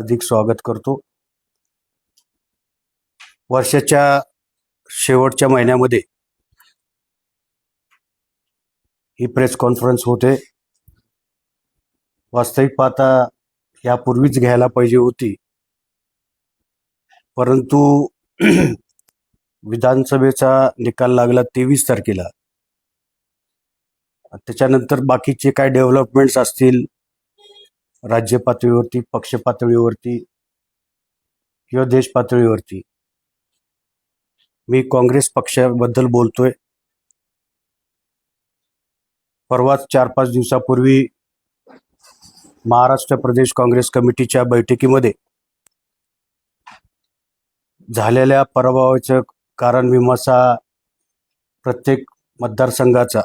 हार्दिक स्वागत करतो. वर्षाच्या शेवटच्या महिन्यामध्ये ही प्रेस कॉन्फरन्स होते. वास्तविक पाहता यापूर्वीच घ्यायला पाहिजे होती. परंतु विधानसभेचा निकाल लागला तेवीस तारखेला. त्याच्यानंतर बाकीचे काय डेव्हलपमेंट्स असतील राज्य पातळीवरती पक्ष पातळीवरती किंवा देश पातळीवरती. मी काँग्रेस पक्षाबद्दल बोलतोय. परवाच चार पाच दिवसापूर्वी महाराष्ट्र प्रदेश काँग्रेस कमिटीच्या बैठकीमध्ये झालेल्या पराभवाचं कारण मीमांसा प्रत्येक मतदारसंघाचा.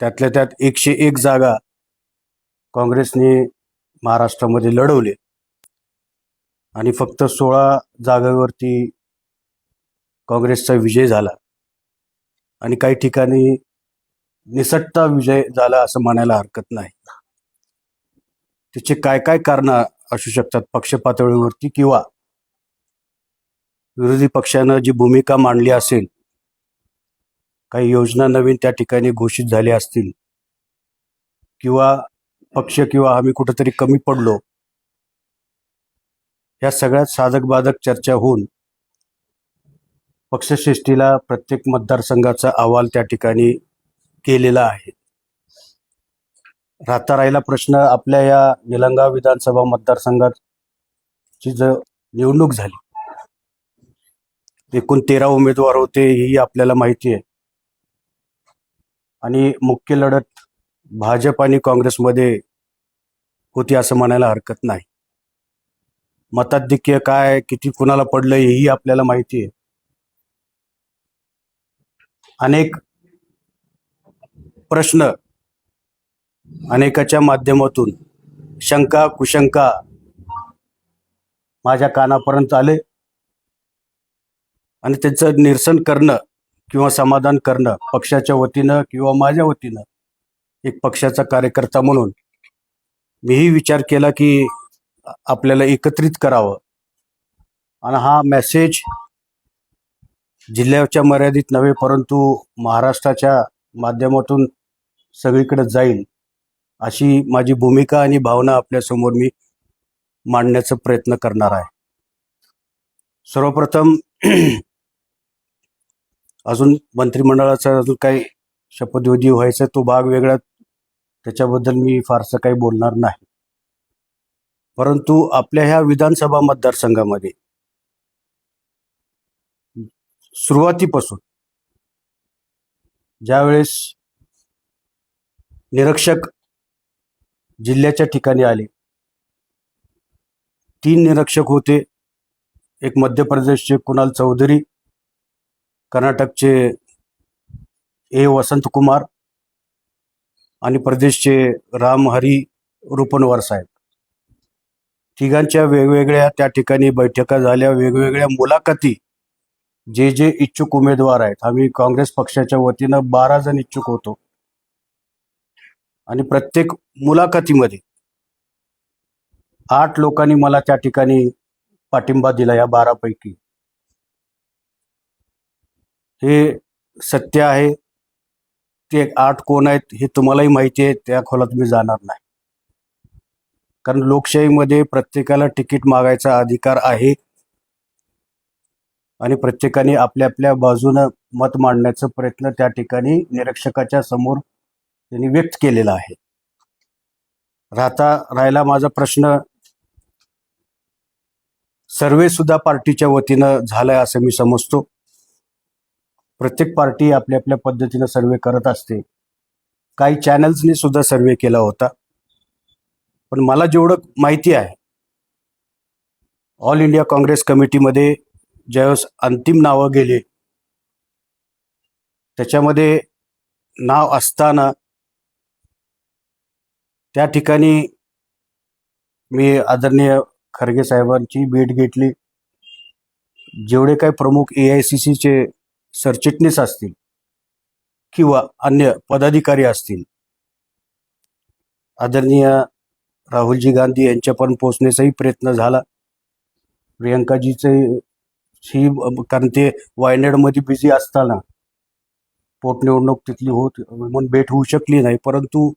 त्यातल्या त्यात एकशे एक जागा काँग्रेसने महाराष्ट्रामध्ये लढवले. आणि फक्त सोळा जागेवरती काँग्रेसचा विजय झाला. आणि काही ठिकाणी निसटता विजय झाला असं म्हणायला हरकत नाही. त्याचे काय काय कारण असू शकतात? पक्ष पातळीवरती किंवा विरोधी पक्षानं जी भूमिका मांडली असेल काही योजना नवीन त्या ठिकाणी घोषित झाल्या असतील किंवा पक्ष किंवा आम्ही कुठंतरी कमी पडलो या सगळ्यात साधक बाधक चर्चा होऊन पक्षश्रेष्ठीला प्रत्येक मतदारसंघाचा अहवाल त्या ठिकाणी केलेला आहे. राहता राहिला प्रश्न आपल्या या निलंगा विधानसभा मतदारसंघाची जर निवडणूक झाली एकूण तेरा उमेदवार होते ही आपल्याला माहिती आहे. आणि मुख्य लढत भाजप आणि काँग्रेसमध्ये होती असं म्हणायला हरकत नाही. मताधिक्य काय किती कुणाला पडलं हेही आपल्याला माहिती आहे. अनेक प्रश्न अनेकाच्या माध्यमातून शंका कुशंका माझ्या कानापर्यंत आले. आणि त्याचं निरसन करणं किंवा समाधान करणं पक्षाच्या वतीनं किंवा माझ्या वतीनं एक पक्षाचा कार्यकर्ता म्हणून मीही विचार केला की आपल्याला एकत्रित करावं. आणि हा मेसेज जिल्ह्याच्या मर्यादित नव्हे परंतु महाराष्ट्राच्या माध्यमातून सगळीकडे जाईल अशी माझी भूमिका आणि भावना आपल्यासमोर मी मांडण्याचा प्रयत्न करणार आहे. सर्वप्रथम अजून मंत्रिमंडळाचा अजून काही शपथविधी व्हायचा तो भाग वेगळा त्याच्याबद्दल मी फारसं काही बोलणार नाही. परंतु आपल्या ह्या विधानसभा मतदारसंघामध्ये सुरुवातीपासून ज्यावेळेस निरीक्षक जिल्ह्याच्या ठिकाणी आले तीन निरीक्षक होते. एक मध्य प्रदेशचे कुणाल चौधरी कर्नाटकचे ए वसंत कुमार आणि प्रदेशचे रामहरी रुपनवार साहेब. तिघांच्या वेगवेगळ्या त्या ठिकाणी बैठका झाल्या वेगवेगळ्या मुलाखती. जे जे इच्छुक उमेदवार आहेत आम्ही काँग्रेस पक्षाच्या वतीनं बारा जण इच्छुक होतो. आणि प्रत्येक मुलाखतीमध्ये आठ लोकांनी मला त्या ठिकाणी पाठिंबा दिला या बारापैकी. हे सत्य आहे. ते आठ कोण आहेत हे तुम्हालाही माहिती आहे त्या खोलात मी जाणार नाही. कारण लोकशाहीमध्ये प्रत्येकाला तिकीट मागायचा अधिकार आहे. आणि प्रत्येकाने आपल्या आपल्या बाजूनं मत मांडण्याचा प्रयत्न त्या ठिकाणी निरीक्षकाच्या समोर त्यांनी व्यक्त केलेला आहे. राहता राहिला माझा प्रश्न सर्वे सुद्धा पार्टीच्या वतीनं झालाय असं मी समजतो. प्रत्येक पार्टी आपल्या आपल्या पद्धतीनं सर्वे करत असते. काही चॅनल्सनी सुद्धा सर्वे केला होता. पण मला जेवढं माहिती आहे ऑल इंडिया काँग्रेस कमिटीमध्ये ज्यावेळेस अंतिम नावं गेले त्याच्यामध्ये नाव असताना त्या ठिकाणी मी आदरणीय खरगे साहेबांची भेट घेतली. जेवढे काही प्रमुख ए आय सी सीचे सरचिटणीस असतील किंवा अन्य पदाधिकारी असतील. आदरणीय राहुलजी गांधी यांच्यापर्यंत पोहोचण्याचाही प्रयत्न झाला. प्रियंकाजीचे ही कारण ते वायनाडमध्ये बिझी असताना पोटनिवडणूक तिथली होत म्हणून भेट होऊ शकली नाही. परंतु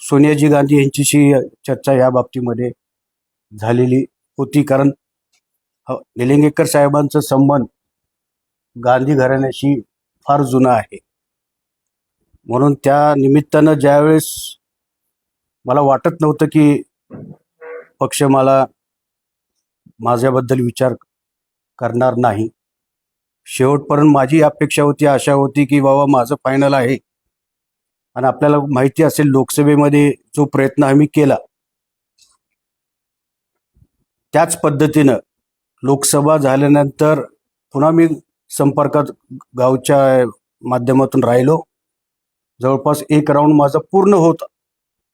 सोनियाजी गांधी यांच्याशी चर्चा या बाबतीमध्ये झालेली होती. कारण निलिंगेकर साहेबांचा संबंध गांधी घराण्याशी फार जुना आहे. म्हणून त्या निमित्तानं ज्यावेळेस मला वाटत नव्हतं की पक्ष मला माझ्याबद्दल विचार करणार नाही. शेवटपर्यंत माझी अपेक्षा होती आशा होती की बाबा माझं फायनल आहे. आणि आपल्याला माहिती असेल लोकसभेमध्ये जो प्रयत्न आम्ही केला. त्याच पद्धतीनं लोकसभा झाल्यानंतर पुन्हा मी संपर्कात गावच्या माध्यमातून राहिलो. जवळपास एक राऊंड माझा पूर्ण होत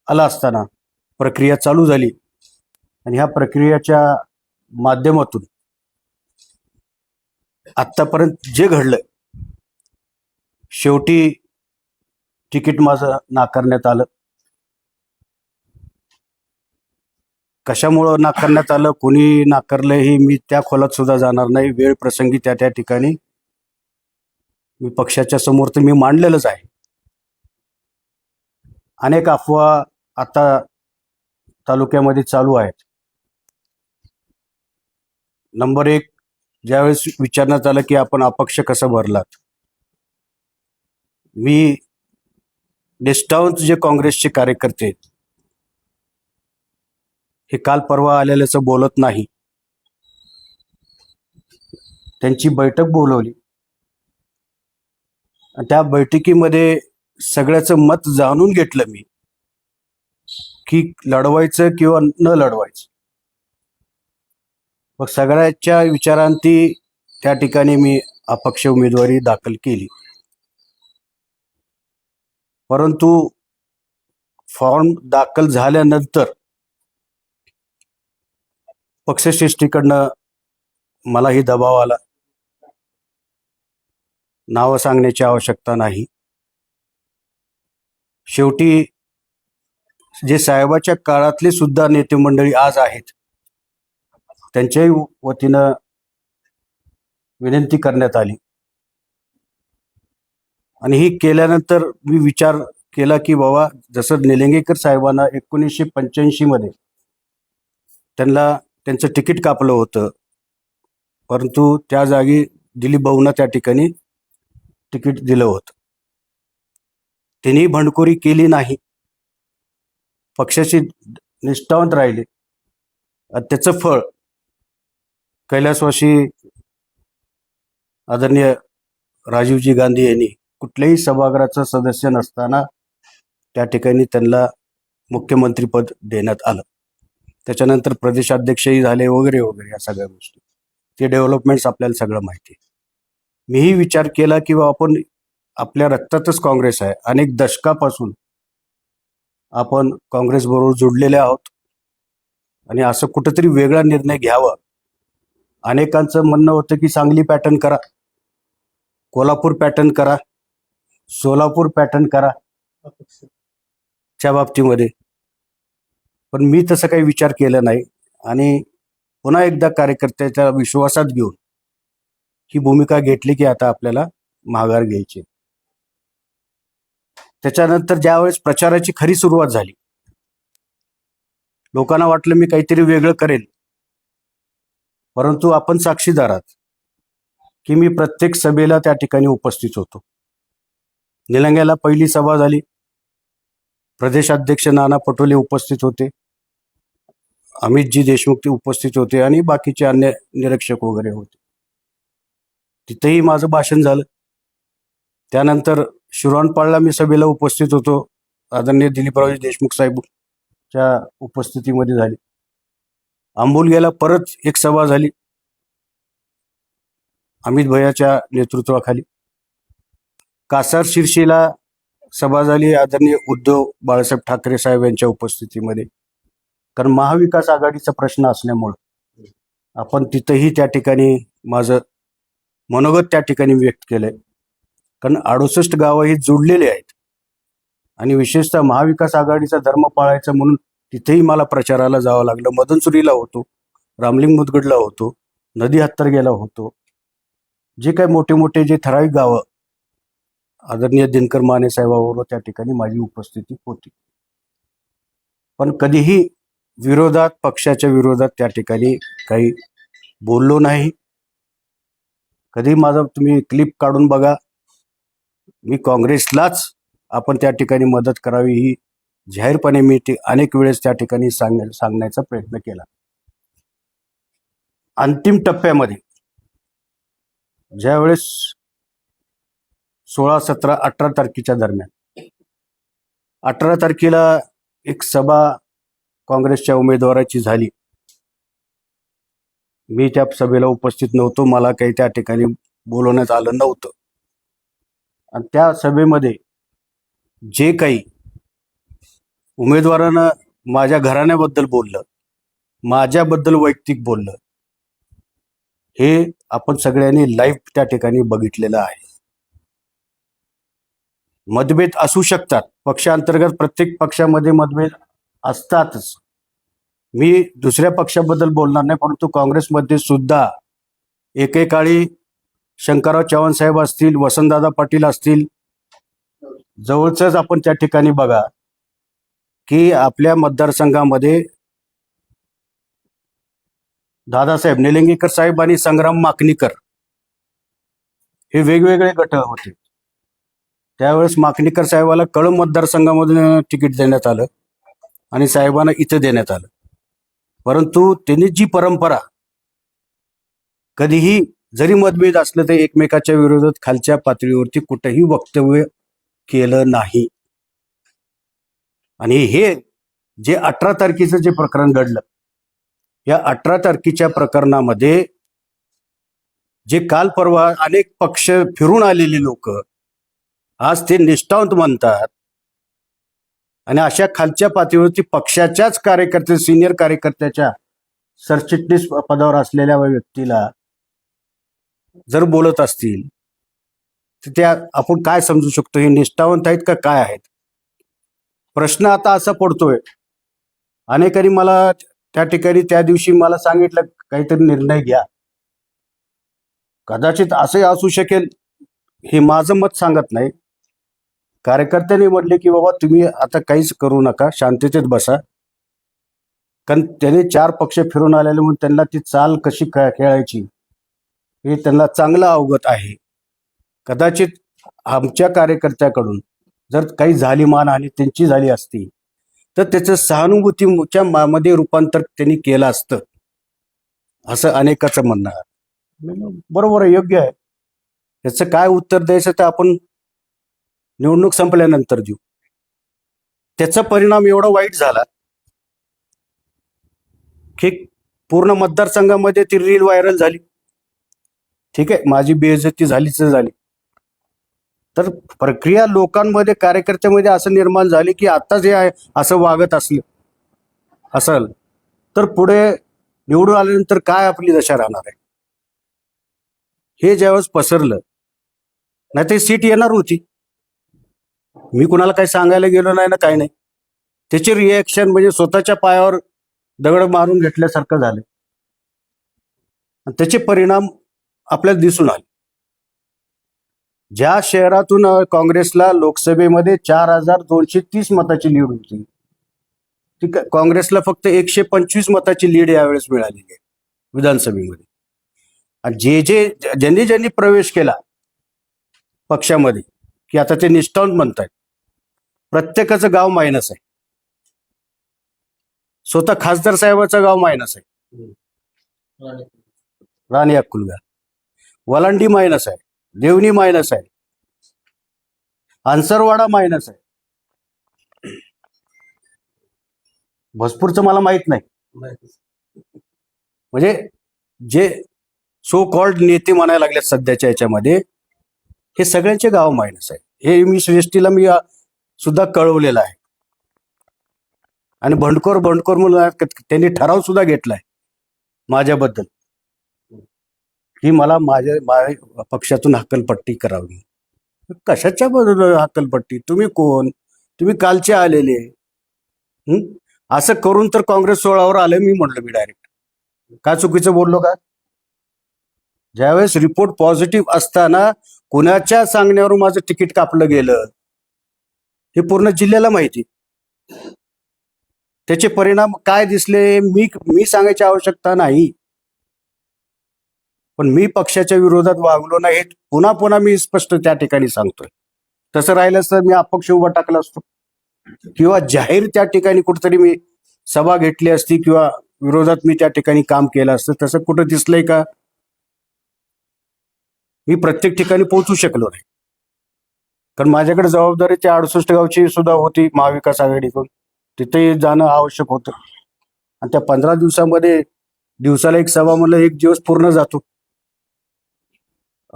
आला असताना प्रक्रिया चालू झाली. आणि ह्या प्रक्रियेच्या माध्यमातून आत्तापर्यंत जे घडलं शेवटी तिकीट माझं नाकारण्यात आलं. कशामुळं नाकारण्यात आलं कोणी नाकारलं हे मी त्या खोलात सुद्धा जाणार नाही. वेळ प्रसंगी त्या त्या ठिकाणी मी पक्षाच्या समोर तर मी मांडलेलंच आहे. अनेक अफवा आता तालुक्यामध्ये चालू आहेत. नंबर एक ज्यावेळेस विचारण्यात आलं की आपण अपक्ष कसं भरलात? मी डिस्टाऊन्स जे काँग्रेसचे कार्यकर्ते आहेत हे काल परवा आलेल्याचं बोलत नाही. त्यांची बैठक बोलवली. त्या बैठकीमध्ये सगळ्याचं मत जाणून घेतलं मी की लढवायचं किंवा न लढवायचं. मग सगळ्याच्या विचारांती त्या ठिकाणी मी अपक्ष उमेदवारी दाखल केली. परंतु फॉर्म दाखल झाल्यानंतर पक्षश्रेष्ठीकडनं मलाही दबाव आला. नावं सांगण्याची आवश्यकता नाही. शेवटी जे साहेबाच्या काळातले सुद्धा नेते मंडळी आज आहेत त्यांच्याही वतीनं विनंती करण्यात आली. आणि ही केल्यानंतर मी विचार केला की बाबा जसं निलंगेकर साहेबांना एकोणीसशे पंच्याऐंशी मध्ये त्यांना त्यांचं तिकीट कापलं होतं परंतु त्या जागी दिलीप भाऊंना त्या ठिकाणी तिकीट दिलं होतं. त्यांनी बंडखोरी केली नाही. पक्षाशी निष्ठावंत राहिले. त्याचं फळ कैलासवाशी आदरणीय राजीवजी गांधी यांनी कुठल्याही सभागृहाचा सदस्य नसताना त्या ठिकाणी त्यांना मुख्यमंत्रीपद देण्यात आलं. त्याच्यानंतर प्रदेशाध्यक्षही झाले वगैरे वगैरे या सगळ्या गोष्टी. ते डेव्हलपमेंट्स आपल्याला सगळं माहिती आहे. मीही विचार केला की बा आपण आपल्या रक्तातच काँग्रेस आहे. अनेक दशकापासून आपण काँग्रेसबरोबर जुडलेले आहोत. आणि असं कुठंतरी वेगळा निर्णय घ्यावा. अनेकांचं म्हणणं होतं की सांगली पॅटर्न करा. कोल्हापूर पॅटर्न करा. सोलापूर पॅटर्न करा. च्या बाबतीमध्ये. पण मी तसं काही विचार केला नाही. आणि पुन्हा एकदा कार्यकर्त्याच्या विश्वासात घेऊन ही भूमिका घेतली की आता आपल्याला माघार घ्यायची. त्याच्यानंतर ज्यावेळेस प्रचाराची खरी सुरुवात झाली लोकांना वाटलं मी काहीतरी वेगळं करेल परंतु आपण साक्षीदार आहात की मी प्रत्येक सभेला त्या ठिकाणी उपस्थित होतो. निलंग्याला पहिली सभा झाली. प्रदेशाध्यक्ष नाना पटोले उपस्थित होते. अमितजी देशमुख ते उपस्थित होते आणि बाकीचे अन्य निरीक्षक वगैरे होते. तिथेही माझं भाषण झालं. त्यानंतर शिरोणपाळला मी सभेला उपस्थित होतो. आदरणीय दिलीपरावजी देशमुख साहेबच्या उपस्थितीमध्ये झाली. आंबोलग्याला परत एक सभा झाली. अमित भैयाच्या नेतृत्वाखाली. कासार शिर्शीला सभा झाली. आदरणीय उद्धव बाळासाहेब ठाकरे साहेब यांच्या उपस्थितीमध्ये. कारण महाविकास आघाडीचा प्रश्न असल्यामुळं आपण तिथंही त्या ठिकाणी माझं मनोगत त्या ठिकाणी व्यक्त केलंय. कारण अडुसष्ट गावं ही जोडलेली आहेत. आणि विशेषतः महाविकास आघाडीचा धर्म पाळायचा म्हणून तिथेही मला प्रचाराला जावं लागलं. मदनसुरीला होतो रामलिंग मुदगडला होतो नदी हत्तरगेला होतो. जे काही मोठे मोठे जे ठराविक गावं आदरणीय दिनकर माने साहेबाबरोबर त्या ठिकाणी माझी उपस्थिती होती. पण कधीही विरोधात पक्षाच्या विरोधात त्या ठिकाणी काही बोललो नाही. कधी माझा तुम्ही क्लिप काढून बघा. मी काँग्रेसलाच आपण त्या ठिकाणी मदत करावी ही जाहीरपणे मी ते अनेक वेळेस त्या ठिकाणी सांग सांगण्याचा प्रयत्न केला. अंतिम टप्प्यामध्ये ज्यावेळेस सोळा सतरा अठरा तारखेच्या दरम्यान अठरा तारखेला एक सभा काँग्रेसच्या उमेदवाराची झाली. मी त्या सभेला उपस्थित नव्हतो. मला काही त्या ठिकाणी बोलवण्यात आलं नव्हतं. आणि त्या सभेमध्ये जे काही उमेदवारानं माझ्या घराण्याबद्दल बोललं माझ्याबद्दल वैयक्तिक बोललं हे आपण सगळ्यांनी लाईव्ह त्या ठिकाणी बघितलेलं आहे. मतभेद असू शकतात. पक्षांतर्गत प्रत्येक पक्षामध्ये मतभेद असतातच. मी दुसऱ्या पक्षाबद्दल बोलणार नाही परंतु काँग्रेसमध्ये सुद्धा एकेकाळी शंकरराव चव्हाण साहेब असतील वसंतदादा पाटील असतील जवळच आपण त्या ठिकाणी बघा की आपल्या मतदारसंघामध्ये दादासाहेब निलंगेकर साहेब आणि संग्राम माकणीकर हे वेगवेगळे गट होते. त्यावेळेस माकणीकर साहेबाला कळंब मतदारसंघामधून तिकीट देण्यात आलं आणि साहेबांना इथं देण्यात आलं. परंतु त्यांनी जी परंपरा कधीही जरी मतभेद असलं तरी एकमेकाच्या विरोधात खालच्या पातळीवरती कुठंही वक्तव्य केलं नाही. आणि हे जे अठरा तारखेचं जे प्रकरण घडलं या अठरा तारखेच्या प्रकरणामध्ये जे काल परवा अनेक पक्ष फिरून आलेले लोक आज ते निष्ठावंत म्हणतात आणि अशा खालच्या पातळीवरती पक्षाच्याच कार्यकर्ते सिनियर कार्यकर्त्याच्या सरचिटणीस पदावर असलेल्या व्यक्तीला जर बोलत असतील तर त्या आपण काय समजू शकतो? हे निष्ठावंत आहेत का काय आहेत? प्रश्न आता असा पडतोय. अनेकांनी मला त्या ठिकाणी त्या दिवशी मला सांगितलं काहीतरी निर्णय घ्या. कदाचित असंही असू शकेल. हे माझं मत सांगत नाही. कार्यकर्त्यांनी म्हटले की बाबा तुम्ही आता काहीच करू नका शांततेत बसा. कारण त्याने चार पक्ष फिरून आलेले म्हणून त्यांना ती चाल कशी खेळायची हे त्यांना चांगलं अवगत आहे. कदाचित आमच्या कार्यकर्त्याकडून जर काही झाली मानहानी त्यांची झाली असती तर त्याचं सहानुभूतीच्या मध्ये रूपांतर त्यांनी केलं असतं. असं अनेकाचं म्हणणं आहे. बरोबर आहे योग्य आहे. याचं काय उत्तर द्यायचं तर आपण निवडणूक संपल्यानंतर देऊ. त्याचा परिणाम एवढा वाईट झाला की पूर्ण मतदारसंघामध्ये ती रील व्हायरल झाली. ठीक आहे माझी बेइज्जती झालीच झाली. तर प्रक्रिया लोकांमध्ये कार्यकर्त्यामध्ये असं निर्माण झाली की आता जे आहे असं वागत असलं. असल. तर पुढे निवडून आल्यानंतर काय आपली दशा राहणार आहे? हे ज्यावेळेस पसरलं नाही ते सीट येणार होती. मी कुणाला काही सांगायला गेलो नाही ना काही नाही. त्याचे रिएक्शन म्हणजे स्वतःच्या पायावर दगड मारून घेतल्यासारखं झालं. आणि त्याचे परिणाम आपल्याला दिसून आले. ज्या शहरातून काँग्रेसला लोकसभेमध्ये चार हजार दोनशे तीस मताची लीड होती ती काँग्रेसला फक्त एकशे पंचवीस मताची लीड यावेळेस मिळालेली आहे विधानसभेमध्ये. आणि जे जे ज्यांनी ज्यांनी प्रवेश केला पक्षामध्ये की आता ते निष्ठावंत म्हणतायत प्रत्येकाचं गाव मायनस आहे. स्वतः खासदार साहेबाचं गाव मायनस आहे. राणी अक्कुलगा वलांडी मायनस आहे. देवणी मायनस आहे. आन्सरवाडा मायनस आहे. भोजपूरचं मला माहीत नाही. म्हणजे जे सो कॉल्ड नेते म्हणायला लागले सध्याच्या याच्यामध्ये हे सगळ्यांचे गाव मायनस आहे. हे मी श्रेष्ठीला मी सुद्धा कळवलेला आहे. आणि भंडखोर भंडखोर म्हणून त्यांनी ठराव सुद्धा घेतलाय माझ्याबद्दल. की मला माझ्या माझ्या पक्षातून हक्कलपट्टी करावी. कशाच्या बद्दल हक्कलपट्टी? तुम्ही कोण? तुम्ही कालचे आलेले. असं करून तर काँग्रेस सोळावर आलं मी म्हटलं मी डायरेक्ट काय चुकीचं बोललो का? ज्यावेळेस रिपोर्ट पॉझिटिव्ह असताना कुणाच्या सांगण्यावर माझं तिकीट कापलं गेलं? हे पूर्ण जिल्ह्याला माहिती. त्याचे परिणाम काय दिसले मी मी सांगायची आवश्यकता नाही. पण मी पक्षाच्या विरोधात वागलो नाही हे पुन्हा पुन्हा मी स्पष्ट त्या ठिकाणी सांगतोय. तसं राहिलं तर मी अपक्ष उभा टाकला असतो. किंवा जाहीर त्या ठिकाणी कुठेतरी मी सभा घेतली असती किंवा विरोधात मी त्या ठिकाणी काम केलं असतं तसं कुठं दिसलंय का? मी प्रत्येक ठिकाणी पोहोचू शकलो नाही. कारण माझ्याकडे जबाबदारी त्या अडुसष्ट गावची सुद्धा होती महाविकास आघाडीकडून. तिथे जाणं आवश्यक होतं. आणि त्या पंधरा दिवसामध्ये दिवसाला एक सभा म्हणलं एक दिवस पूर्ण जातो.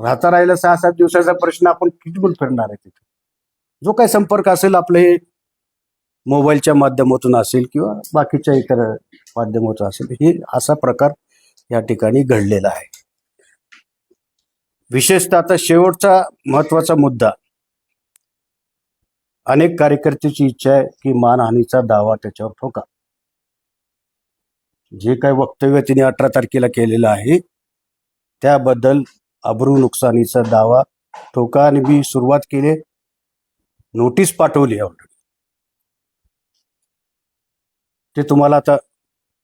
राहता राहिला सहा सात दिवसाचा प्रश्न आपण किती फिरणार आहे तिथे. जो काही संपर्क असेल आपले मोबाईलच्या माध्यमातून असेल किंवा बाकीच्या इतर माध्यमातून असेल हे असा प्रकार या ठिकाणी घडलेला आहे. विशेषतः आता शेवटचा महत्त्वाचा मुद्दा अनेक कार्यकर्त्याची इच्छा आहे की मानहानीचा दावा त्याच्यावर ठोका. जे काही वक्तव्य तिने अठरा तारखेला केलेलं आहे त्याबद्दल अब्रू नुकसानीचा दावा ठोका आणि मी सुरुवात केली. नोटीस पाठवली ऑलरेडी ते तुम्हाला आता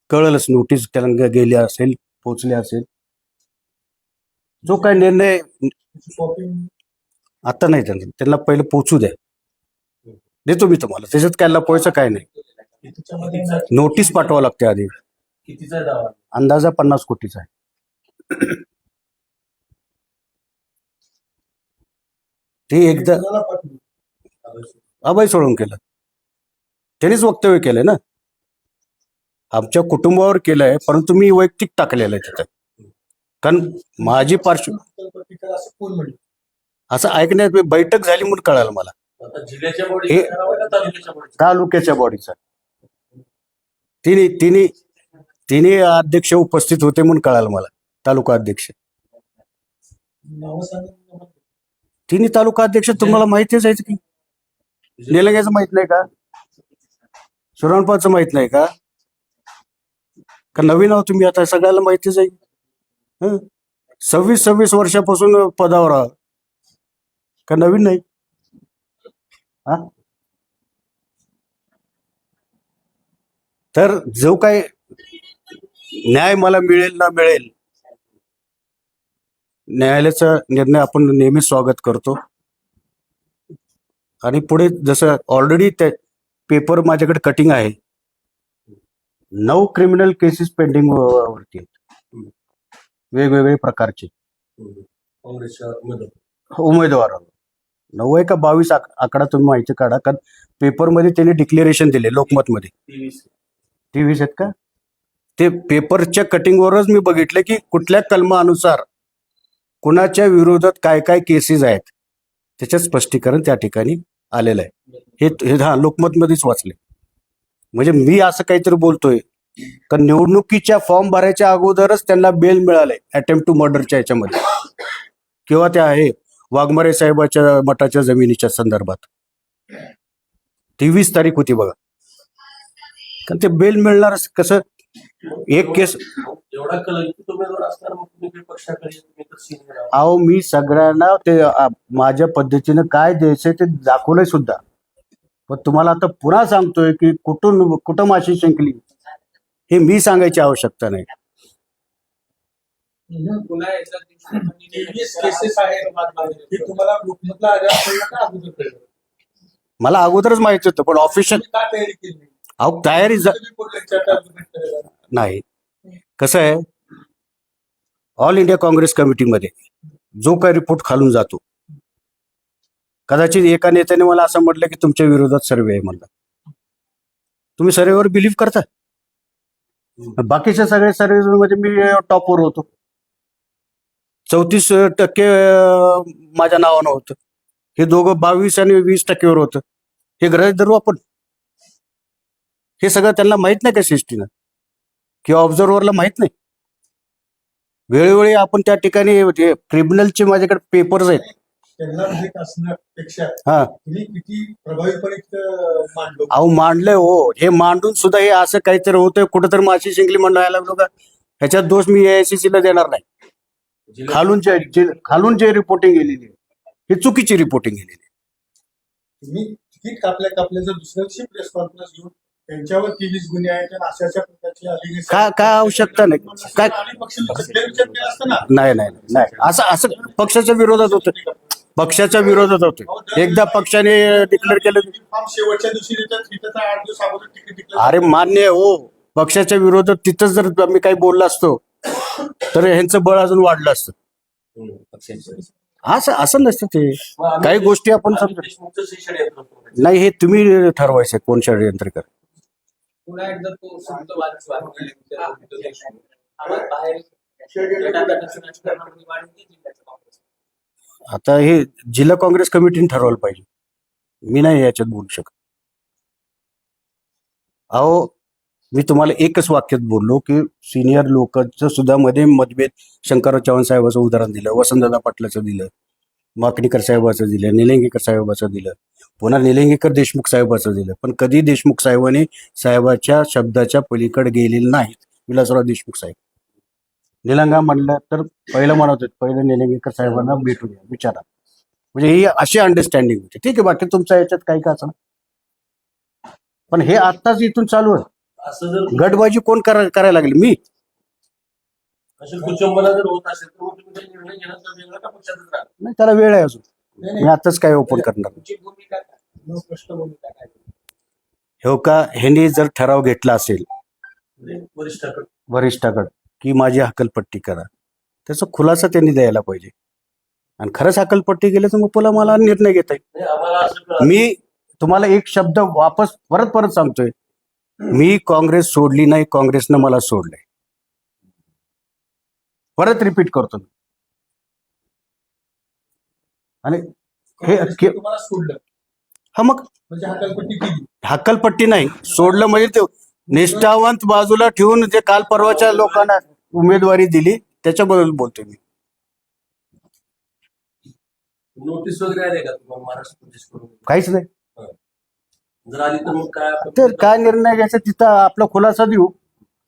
कळलंच नोटीस गेली असेल पोचले असेल. जो काही निर्णय आता नाही त्यांना त्यांना पहिले पोचू द्या. देतो मी तुम्हाला. त्याच्यात काय लपवायचं काय नाही. नोटीस पाठवावं लागते आधी. अंदाजा पन्नास कोटीचा आहे. ते एकदा अभय सोडून केलं. त्यांनीच वक्तव्य केलंय ना. आमच्या कुटुंबावर केलंय परंतु मी वैयक्तिक टाकलेलं आहे तिथं कारण माझी पार्श्व असं ऐकण्यात बैठक झाली म्हणून कळालं मला. जिल्ह्याच्या बॉडी तालुक्याच्या बॉडी तालुक्याच्या बॉडीचा तिने तिने तिने अध्यक्ष उपस्थित होते म्हणून कळालं मला तालुका अध्यक्ष. नावं सांगा तिने तालुका अध्यक्ष तुम्हाला माहितीच आहे की? निलंग्याचं माहीत नाही का? सुरणपाचं माहीत नाही का? का नवीन आहो तुम्ही आता सगळ्याला माहितीच आहे. हं? सव्वीस सव्वीस वर्षापासून पदावर आहात. का नवीन नाही? हा? तर जो काही न्याय मला मिळेल ना मिळेल न्यायालयाचा निर्णय आपण नेहमी स्वागत करतो. आणि पुढे जसं ऑलरेडी त्या पेपर माझ्याकडे कटिंग आहे नऊ क्रिमिनल केसेस पेंडिंग वरती आहेत. वेगवेगळे प्रकारचे. उमेदवार. नऊ आहे का बावीस आक- आकडा तुम्ही माहिती काढा कारण पेपरमध्ये त्यांनी डिक्लेरेशन दिले लोकमतमध्ये. तेवीस. तेवीस आहेत का? ते पेपरच्या कटिंगवरच मी बघितलं की कुठल्या कलमानुसार कुणाच्या विरोधात काय काय केसेस आहेत त्याचं स्पष्टीकरण त्या ठिकाणी आलेलं आहे. हे हे हा लोकमतमध्येच वाचले. म्हणजे मी असं काहीतरी बोलतोय का निवडणुकीच्या फॉर्म भरायच्या अगोदरच त्यांना बेल मिळाले अटेम्प्ट टू मर्डरच्या याच्यामध्ये. किंवा ते आहे वाघमारे साहेबाच्या मठाच्या जमिनीच्या संदर्भात. तेवीस तारीख होती बघा. कारण ते बेल मिळणार कसं? एक केस. अहो मी सगळ्यांना ते माझ्या पद्धतीनं काय द्यायचंय ते दाखवलंय सुद्धा. पण तुम्हाला आता पुन्हा सांगतोय की कुठून कुठं माशी शिंकली? हे मी सांगायची आवश्यकता नाही. पुन्हा याच्या दिवशी तेवीस केसेस आहेत. तुम्हाला लोकमतला आल्यावर कळलं का अगोदर कळलं मला अगोदरच माहिती होतं पण ऑफिशियल तुम्ही का तयारी केली नाही? अहो तयारी? नाही. कसं आहे? ऑल इंडिया काँग्रेस कमिटीमध्ये जो काही रिपोर्ट खालून जातो. कदाचित एका नेत्याने मला असं म्हटलं की तुमच्या विरोधात सर्वे आहे म्हणलं. तुम्ही सर्वेवर बिलीव्ह करता? बाकीच्या सगळ्या सर्वे मध्ये मी टॉपवर होतो. चौतीस टक्के अं, माझ्या नावानं होतं. हे दोघं बावीस आणि वीस टक्केवर होतं. हे ग्रह धरू आपण? हे सगळं त्यांना माहीत नाही का सिस्टीनं किंवा ऑब्झर्व्हरला माहीत नाही? वेळोवेळी आपण त्या ठिकाणी क्रिमिनलचे माझ्याकडे पेपर्स आहेत. त्यांना माहीत असण्यापेक्षा हा. तुम्ही किती प्रभावीपणे इथं मांडलो? अहो मांडलंय हो. हे मांडून सुद्धा हे असं काहीतरी होतंय. कुठेतरी माशी शिंकली म्हणायला लागलो का? ह्याच्यात दोष मी एआयसीसी ला देणार नाही. जिल्हा- खालून जे जे- खालून जे रिपोर्टिंग गेलेली आहे ही चुकीची रिपोर्टिंग गेलेली. तुम्ही तिकीट कापल्या कापल्या जर दुसऱ्या दिवशी प्रेस कॉन्फरन्स घेऊन त्यांच्यावर तेवीस गुन्हे आहेत आणि अशा अशा प्रकारचे काय- काय आवश्यकता नाही. काय- नाही नाही नाही असं असं पक्षाच्या विरोधात होतं. पक्षाच्या विरोधात होतं. एकदा पक्षाने डिक्लेअर केलं शेवटच्या दिवशी तिथं अरे मान्य हो. पक्षाच्या विरोधात तिथंच जर आम्ही काही बोललो असतो तर ह्यांचं बळ अजून वाढलं असतं. असं असं नसतं ते काही गोष्टी आपण समजू. नाही हे तुम्ही ठरवायचं कोण षडयंत्र कर. आता हे जिल्हा काँग्रेस कमिटीने ठरवायला पाहिजे मी नाही याच्यात बोलू शकत अहो मी तुम्हाला एकच वाक्यात बोललो की सिनियर लोकांचं सुद्धा मध्ये मतभेद शंकरराव चव्हाण साहेबाचं उदाहरण दिलं वसंतदादा पाटलाचं दिलं माकणीकर साहेबाचं दिलं निलंगेकर साहेबाचं दिलं पुन्हा निलंगेकर देशमुख साहेबाचं दिलं. पण कधी देशमुख साहेबांनी साहेबाच्या शब्दाच्या पलीकडे गेलेले नाहीत. विलासराव देशमुख साहेब. निलंगा म्हणलं तर पहिलं म्हणत होते पहिलं निलंगेकर साहेबांना भेटू द्या विचारा. म्हणजे ही अशी अंडरस्टँडिंग होती. ठीक आहे बाकी तुमच्या याच्यात काही का असं पण हे आत्ताच इथून चालू आहे. असं जर गटबाजी कोण करा- करायला लागली? मी. अशी कुचंबना जर होत असेल तर मग तुम्ही काही निर्णय घेण्याचा वेगळा का पक्षातच राहा नाही त्याला वेळ आहे अजून. मी आताच काय ओपन करणार तुमची भूमिका काय? न स्पष्ट भूमिका काय? हो का? ह्यांनी जर ठराव घेतला असेल म्हणजे वरिष्ठाकडे वरिष्ठाकडे की माझी हकलपट्टी करा. त्याचा खुलासा त्यांनी द्यायला पाहिजे. आणि खरंच हकलपट्टी गेली तर मग पुन्हा मला निर्णय घेता येईल. म्हणजे आम्हाला असं कळलं- मी तुम्हाला एक शब्द वापस परत परत सांगतोय. मी काँग्रेस सोडली नाही काँग्रेसनं मला सोडलंय. परत रिपीट करतो मी. आणि हे हा मग म्हणजे हक्कलपट्टी नाही. सोडलं म्हणजे ते निष्ठावंत बाजूला ठेवून जे काल परवाच्या लोकांना उमेदवारी दिली त्याच्याबद्दल बोलतोय मी. नोटीस वगैरे काहीच नाही. जर आली तर मग काय आपण- तर काय निर्णय घ्यायचा तिथं आपला खुलासा देऊ.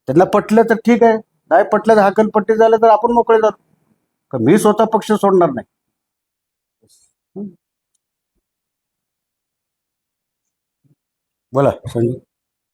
त्यांना पटलं तर ठीक आहे. नाही पटलं तर हकलपट्टी झालं तर आपण मोकळे जातो का मी स्वतः पक्ष सोडणार नाही. बोला संजय